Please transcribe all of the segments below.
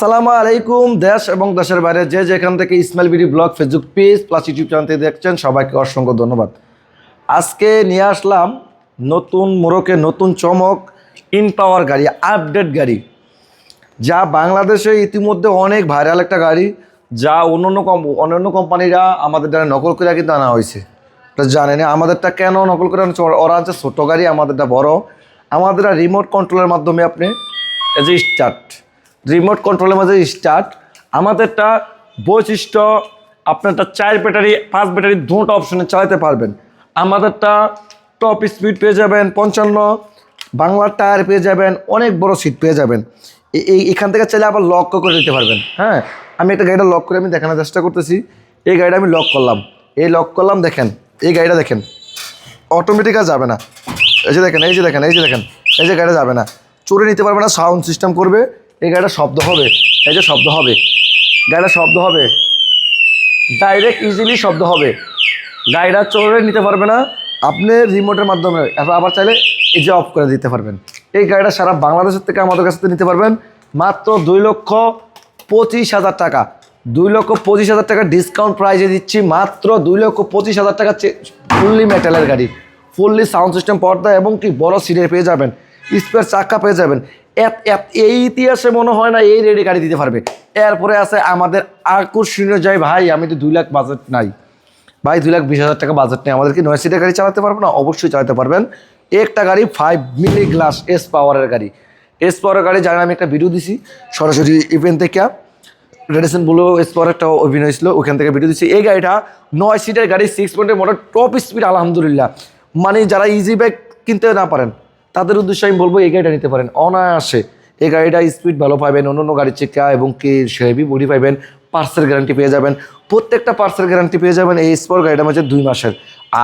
আসসালামু আলাইকুম, দেশ এবং দেশের বাইরে যে যেখান থেকে Ismail BD blog Facebook page plus YouTube channel দেখছেন, সবাইকে অসংখ্য ধন্যবাদ। আজকে নিয়ে আসলাম নতুন মোড়কে নতুন চমক ইন পাওয়ার গাড়ি আপডেট গাড়ি। যা বাংলাদেশে ইতিমধ্যে অনেক ভাইরাল একটা গাড়ি, যা অন্য কম অন্যান্য কোম্পানিরা আমাদের দ্বারা নকল করে কিন্তু আনা হয়েছে। তো জানেন, আমাদেরটা কেন নকল করে আনছে? ওরা- আছে ছোটো গাড়ি, আমাদেরটা বড়। আমাদের রিমোট কন্ট্রোলের মাধ্যমে আপনি যে স্টার্ট রিমোট কন্ট্রোলের মাঝে স্টার্ট আমাদেরটা বৈশিষ্ট্য, আপনারটা চার ব্যাটারি পাঁচ ব্যাটারি দুটো অপশনে চালাতে পারবেন। আমাদেরটা টপ স্পিড পেয়ে যাবেন পঞ্চান্ন, বাংলার টায়ার পেয়ে যাবেন, অনেক বড় সিট পেয়ে যাবেন। এই এখান থেকে চাইলে আবার লক করে দিতে পারবেন। হ্যাঁ আমি একটা গাড়িটা লক করে আমি দেখানোর চেষ্টা করতেছি। এই গাড়িটা আমি লক করলাম। এই লক করলাম, দেখেন, এই গাড়িটা দেখেন। অটোমেটিক আর যাবে না। এই যে দেখেন, এই যে দেখেন, এই যে দেখেন, এই যে গাড়িটা যাবে না। চুরে নিতে পারবে না সাউন্ড সিস্টেম করবে। এই গাড়িটা শব্দ হবে। এই যে শব্দ হবে। গাড়িটা শব্দ হবে। ডাইরেক্ট ইজিলি শব্দ হবে। গাড়িটা চড়ে নিতে পারবে না। আপনি রিমোটের মাধ্যমে আবার চাইলে এই যে অফ করে দিতে পারবেন। এই গাড়িটা সারা বাংলাদেশের থেকে আমাদের কাছ থেকে নিতে পারবেন। মাত্র দুই লক্ষ পঁচিশ হাজার টাকা। দুই লক্ষ পঁচিশ হাজার টাকা ডিসকাউন্ট প্রাইজে দিচ্ছি। মাত্র দুই লক্ষ পঁচিশ হাজার টাকা ফুললি মেটালের গাড়ি। ফুললি সাউন্ড সিস্টেম পর্দা এবং কি বড় সিটের পেয়ে যাবেন। স্পেয়ার চাকা পেয়ে যাবেন। এই ইতিহাসে মনে হয় না এই রেডি গাড়ি দিতে পারবে। এরপরে আছে আমাদের আকর্ষণীয় যাই ভাই, আমি তো দুই লাখ বাজেট নাই। ভাই, দুই লাখ বিশ হাজার টাকা বাজেট নেই। আমাদের কি নয় সিটের গাড়ি চালাতে পারব না? অবশ্যই চালাতে পারবেন। একটা গাড়ি ফাইভ মিলি গ্লাস এস পাওয়ারের গাড়ি। এস পাওয়ারের গাড়ি যারা আমি একটা ভিডিও দিছি। সরাসরি ইভেন্ট থেকে। রেডিসন বলো এস পাওয়ার একটা অভিনয় ছিল, ওখান থেকে ভিডিও দিচ্ছি এই গাড়িটা নয় সিটের গাড়ি সিক্স পয়েন্টের মোটর টপ স্পিড আলহামদুলিল্লাহ। মানে যারা ইজি ব্যাগ কিনতে না পারেন তাদের উদ্দেশ্যে আমি বলব, এই গাড়িটা নিতে পারেন। অনায়াসে এই গাড়িটা স্পিড ভালো পাবেন অন্য অন্য গাড়ির চেকা এবং কে হেভি বডি পাবেন পার্সের গ্যারান্টি পেয়ে যাবেন। প্রত্যেকটা পার্সের গ্যারান্টি পেয়ে যাবেন, এই স্পোর গাড়িটা হচ্ছে দুই মাসের।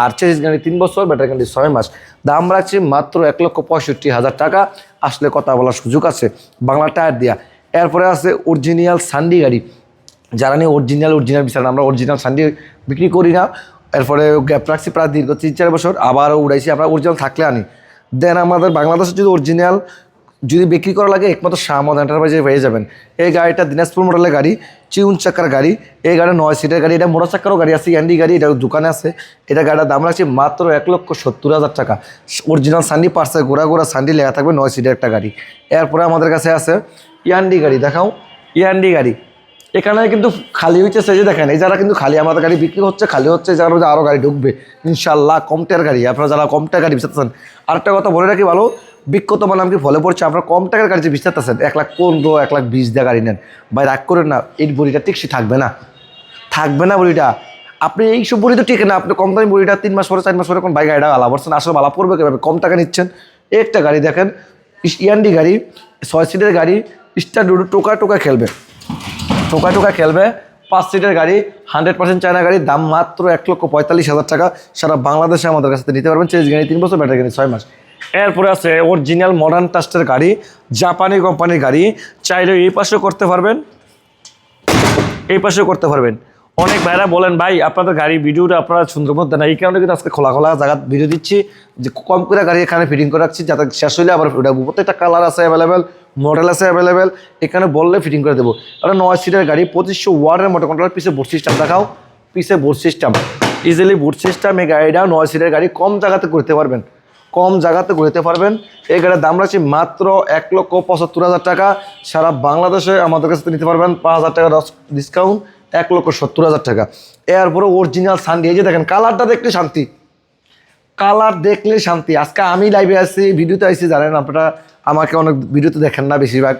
আর চেঞ্জ গাড়ি তিন বছর ব্যাটারি গ্যারান্টি ছয় মাস। দাম রাখছি মাত্র এক লক্ষ পঁয়ষট্টি হাজার টাকা। আসলে কথা বলার সুযোগ আছে, বাংলা টায়ার দেওয়া এরপরে আছে অরিজিনাল সান্ডি গাড়ি। যারা নিয়ে অরিজিনাল অরিজিনাল বিচার আমরা অরিজিনাল সান্ডি বিক্রি করি না। এরপরে গ্যাপ রাখছি প্রায় দীর্ঘ তিন চার বছর। আবারও উড়াইছি, আমরা অরিজিনাল থাকলে আনি। দেন আমাদের বাংলাদেশে যদি অরিজিনাল যদি বিক্রি করা লাগে, একমাত্র শাহমদ এন্টারপ্রাইজে পেয়ে যাবেন। এই গাড়িটা দিনাজপুর মডেলের গাড়ি, চিউন চাকার গাড়ি, এই গাড়ি নয় সিটের গাড়ি, এটা মোটর চাকারও গাড়ি আছে ইয়ান্ডি গাড়ি, এটা দোকানে আছে। এটা গাড়িটার দাম রাখছি মাত্র এক লক্ষ সত্তর হাজার টাকা। অরিজিনাল সান্ডি পার্সে গোড়া গোড়া সান্ডি লেখা থাকবে, নয় সিটের একটা গাড়ি। এরপরে আমাদের কাছে আছে ইয়ান্ডি গাড়ি, দেখাও। ইয়ান্ডি গাড়ি। এখানে কিন্তু খালি হইতেছে যে দেখেন, এই যারা কিন্তু খালি, আমাদের গাড়ি বিক্রি হচ্ছে, খালি হচ্ছে যারা আরও গাড়ি ঢুকবে। ইনশাল্লাহ কমটার গাড়ি, আপনারা যারা কম গাড়ি বিচারতেছেন আরেকটা কথা বলে রাখি ভালো বিক্ষত মানে আমি ফলে পড়ছে, আপনারা কম টাকার গাড়ি যে বিচারতেছেন এক লাখ পনেরো, এক লাখ বিশ দিয়ে গাড়ি নেন। ভাই, রাগ করেন না, এই বড়িটা টিকসি থাকবে না। থাকবে না বড়িটা। আপনি এই সব বড়ি তো ঠিক না, আপনি কম দামি বড়িটা তিন মাস পরে, চার মাস পরে কোন বাইক গাড়িটা আলা, বলছেন আসলে আলা করবে কীভাবে? কম টাকা নিচ্ছেন। একটা গাড়ি দেখেন ইয়ান্ডি গাড়ি, ছয় সিটের গাড়ি, স্টার টোকা টোকা খেলবে। টোকা টোকা খেলবে। পাঁচ সিটের গাড়ি হান্ড্রেড পার্সেন্ট চায়না গাড়ি, দাম মাত্র এক লক্ষ পঁয়তাল্লিশ হাজার টাকা। সারা বাংলাদেশে আমাদের কাছে নিতে পারবেন। চেঞ্জ গাড়ি, তিন বছর ব্যাটারি গাড়ি, ছয় মাস। এরপরে আছে অরিজিনাল মডার্ন টাস্টের গাড়ি জাপানি কোম্পানির গাড়ি। চাইলে এই পাশেও করতে পারবেন। এই পাশেও করতে পারবেন। অনেক ভাইরা বলেন, ভাই, আপনাদের গাড়ি ভিডিওটা আপনারা সুন্দর মধ্যে না। এই কারণে কিন্তু আজকে খোলা খোলা জায়গা ভিডিও দিচ্ছি। যে কম করে গাড়ি এখানে ফিটিং করে রাখছি, যাতে শেষ হইলে আবার উঠাবো প্রত্যেকটা কালার আছে অ্যাভেলেবেল মডেল আছে অ্যাভেলেবেল এখানে বললে ফিটিং করে দেবো। আর নয় সিটের গাড়ি, পঁচিশশো ওয়ার্ডের মোটর কন্ট্রোলার পিছে বোর্ড সিস্টেম দেখাও। পিসে board system easily board system এই গাড়িটা নয় সিটের গাড়ি, কম জায়গাতে করতে পারবেন। কম জায়গাতে ঘুরতে পারবেন। এই গাড়ির দাম রাখছি মাত্র এক লক্ষ পঁচাত্তর হাজার টাকা। সারা বাংলাদেশে আমাদের কাছে নিতে পারবেন পাঁচ হাজার টাকা ডিসকাউন্ট এক লক্ষ সত্তর হাজার টাকা। এরপরে অরিজিনাল সানডি এই যে দেখেন কালারটা দেখলে শান্তি। কালার দেখলে শান্তি। আজকে আমি লাইভে আসছি ভিডিওতে আইছি, জানেন আপনারা। আমাকে অনেক ভিডিওতে দেখেন না বেশিরভাগ।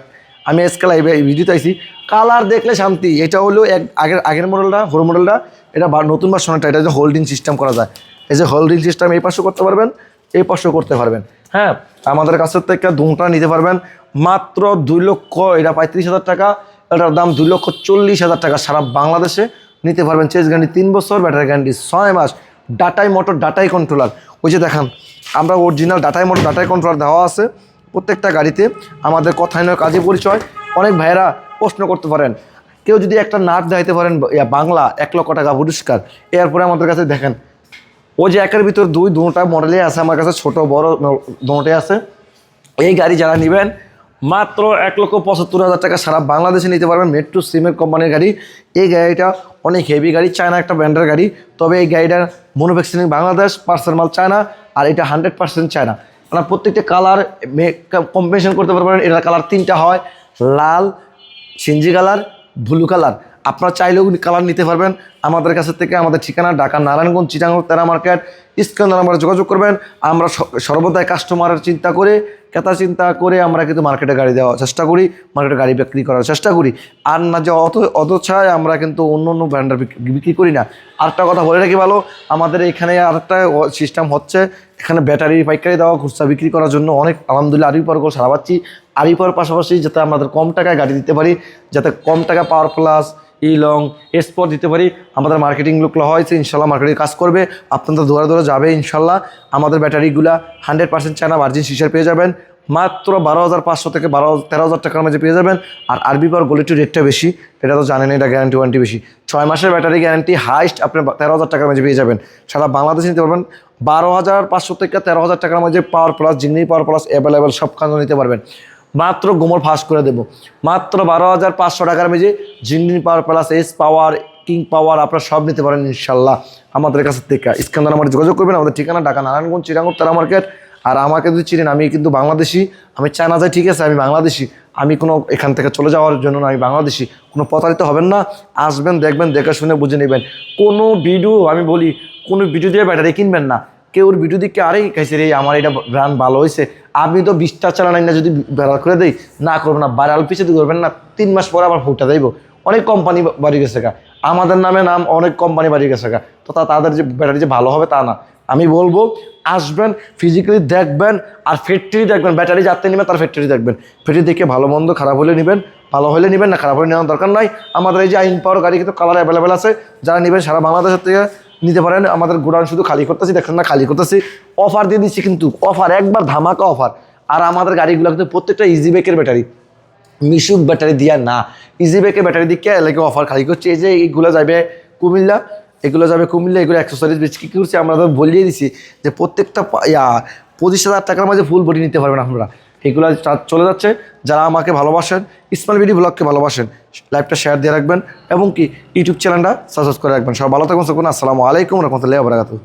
আমি আজকে লাইভে ভিডিওতে আইছি। কালার দেখলে শান্তি। এটা হলো এক, আগের আগের মডেলটা হোর মডেলটা এটা নতুন ভার্সনটা এটা যে হোল্ডিং সিস্টেম করা যায়। এই যে হোল্ডিং সিস্টেম এই পাশেও করতে পারবেন, এই পাশেও করতে পারবেন। হ্যাঁ আমাদের কাছের থেকে দুটা নিতে পারবেন। মাত্র দুই লক্ষ, এটা পঁয়ত্রিশ হাজার টাকা। এটার দাম দুই লক্ষ চল্লিশ হাজার টাকা। সারা বাংলাদেশে নিতে পারবেন। চেস গ্যারান্টি তিন বছর, ব্যাটারি গ্যারান্টি ছয় মাস। ডাটাই মোটর ডাটাই কন্ট্রোলার ওই যে দেখান, আমরা অরিজিনাল ডাটাই মোটর ডাটাই কন্ট্রোলার দেওয়া আছে। প্রত্যেকটা গাড়িতে আমাদের কথায় নয়, কাজে পরিচয়। অনেক ভাইয়েরা প্রশ্ন করতে পারেন, কেউ যদি একটা নাট দেখাইতে পারেন বাংলা এক লক্ষ টাকা পুরস্কার, এরপরে আমাদের কাছে দেখেন। ও যে একের ভিতর দুই দুটা মডেলে আছে, আমার কাছে ছোট, বড় দুটোই আছে। এই গাড়ি যারা নেবেন, মাত্র এক লক্ষ পঁচাত্তর হাজার টাকা সারা বাংলাদেশে নিতে পারবেন মেট্রো সিমের কোম্পানির গাড়ি। এই গাড়িটা অনেক হেভি গাড়ি চায়না একটা ব্র্যান্ডের গাড়ি। তবে এই গাড়িটার ম্যানুফ্যাকচারিং বাংলাদেশ পার্সেল মাল চায়না আর এটা হান্ড্রেড পার্সেন্ট চায়না আপনার প্রত্যেকটা কালার কম্বিনেশন করতে পারবেন। এটার কালার তিনটা হয়, লাল, সিঞ্জি কালার ব্লু কালার আপনারা চাইলেও কালার নিতে পারবেন। আমাদের কাছে থেকে আমাদের ঠিকানা ঢাকা, নারায়ণগঞ্জ চিটাঙ্গ তেরা মার্কেট। স্ক্যান নাম্বারে যোগাযোগ করবেন। আমরা সর্বদাই কাস্টমারের চিন্তা করে ক্রেতা চিন্তা করে আমরা কিন্তু মার্কেটে গাড়ি দেওয়ার চেষ্টা করি, মার্কেটে গাড়ি বিক্রি করার চেষ্টা করি। আর না যে অত, অতছায় আমরা কিন্তু অন্য অন্য ব্র্যান্ডের বিক্রি করি না। আরেকটা কথা বলে রাখি ভালো, আমাদের এখানে আরেকটা সিস্টেম হচ্ছে, এখানে ব্যাটারি পাইকারি দেওয়া, খুচরা বিক্রি করার জন্য অনেক, আলহামদুলিল্লাহ আরবি পার সারা পাচ্ছি। আরবি পাওয়ার পাশাপাশি যাতে আমাদের কম টাকায় গাড়ি দিতে পারি, যাতে কম টাকা পাওয়ার প্লাস ই লং এক্সপোর্ট দিতে পারি আমাদের মার্কেটিং লোকগুলো হয়েছে, ইনশাল্লাহ মার্কেটিং কাজ করবে। আপনাদের দৌড়া দৌড়া যাবে, ইনশাল্লাহ। আমাদের ব্যাটারিগুলা হান্ড্রেড পার্সেন্ট চায়না ভার্জিন সিসার পেয়ে যাবেন। মাত্র বারো হাজার পাঁচশো থেকে বারো, তেরো হাজার টাকার মাঝে পেয়ে যাবেন। আর আরবি পাওয়ার গোলিটির রেটটা বেশি, এটা তো জানেন, এটা গ্যারান্টি ওয়ারেন্টি বেশি। ছয় মাসের ব্যাটারি গ্যারান্টি হাইস্ট আপনি তেরো হাজার টাকার মাঝে পেয়ে যাবেন। সারা বাংলাদেশে নিতে পারবেন। বারো হাজার পাঁচশো থেকে তেরো হাজার টাকার মাঝে পাওয়ার প্লাস জিগনি পাওয়ার প্লাস অ্যাভেলেবেল সব কাজ নিতে পারবেন। মাত্র গোমর ফাঁস করে দেবো। মাত্র বারো হাজার পাঁচশো টাকার মেঝে জিন্ডিন power plus S power king power আপনারা সব নিতে পারেন ইনশাল্লাহ আমাদের কাছে থেকে স্ক্যান্ডার আমার যোগাযোগ করবেন, আমাদের ঠিকানা ঢাকা, নারায়ণগঞ্জ চিরাঙ্গুর তারা মার্কেট। আর আমাকে যদি চিনেন, আমি কিন্তু বাংলাদেশি, আমি চায়না যাই, ঠিক আছে, আমি বাংলাদেশি। আমি কোনো এখান থেকে চলে যাওয়ার জন্য না, আমি বাংলাদেশি। কোনো প্রতারিত হবেন না, আসবেন, দেখবেন, দেখে শুনে বুঝে নেবেন। কোনো ভিডিও আমি বলি, কোনো ভিডিও দিয়ে ব্যাটারি কিনবেন না। কেউর ভিডিও দিকে আরে খাইছে রে, আমার এটা ব্র্যান্ড ভালো হয়েছে আপনি তো বিশটা চালান না যদি বেড়াল করে দেই, না করবেন না বাড়াল পিছিয়ে করবেন না, তিন মাস পরে আবার ফুটা দেবো অনেক কোম্পানি বাড়ি গেছে গা। আমাদের নামে নাম অনেক কোম্পানি বাড়ি গেছে তো তা তাদের যে ব্যাটারি যে ভালো হবে তা না। আমি বলব, আসবেন ফিজিক্যালি দেখবেন আর ফ্যাক্টরি দেখবেন। ব্যাটারি যাতে নেবেন, তার ফ্যাক্টরি দেখবেন। ফ্যাক্টরি দেখে ভালো, মন্দ, খারাপ হলে নেবেন, ভালো হলে নেবেন, না খারাপ হলে নেওয়ার দরকার নাই। আমাদের এই যে আইন পাওয়ার গাড়ি, কিন্তু কালার অ্যাভেলেবেল আছে। যারা নেবেন, সারা বাংলাদেশের থেকে নিতে পারেন। আমাদের গোডাউন শুধু খালি করতেছি, দেখেন না, খালি করতেছি। অফার দিয়ে দিচ্ছি কিন্তু অফার একবার ধামাকা অফার আর আমাদের গাড়িগুলো কিন্তু প্রত্যেকটা ইজি বেকের ব্যাটারি মিশুক ব্যাটারি দিয়া না। ইজি বেকের ব্যাটারি দিকে এলাকে অফার খালি করছে? এই যে এইগুলো যাবে কুমিল্লা, এগুলো যাবে কুমিল্লা, এগুলো অ্যাক্সেসরিজ বেশি কী করছি? আমরা বলিয়ে দিছি যে প্রত্যেকটা ইয়া, পঁচিশ হাজার টাকার মাঝে ফুল বডি নিতে পারবেন আপনারা। এগুলো চলে যাচ্ছে। যারা আমাকে ভালোবাসেন ইসমাইল বিডি ব্লগকে ভালোবাসেন লাইভটা শেয়ার দিয়ে রাখবেন এবং কি ইউটিউব চ্যানেলটা সাবস্ক্রাইব করে রাখবেন। সব ভালো থাকবেন সকুন আসসালামু আলাইকুম রহমতুল্লাহ বরাকাতু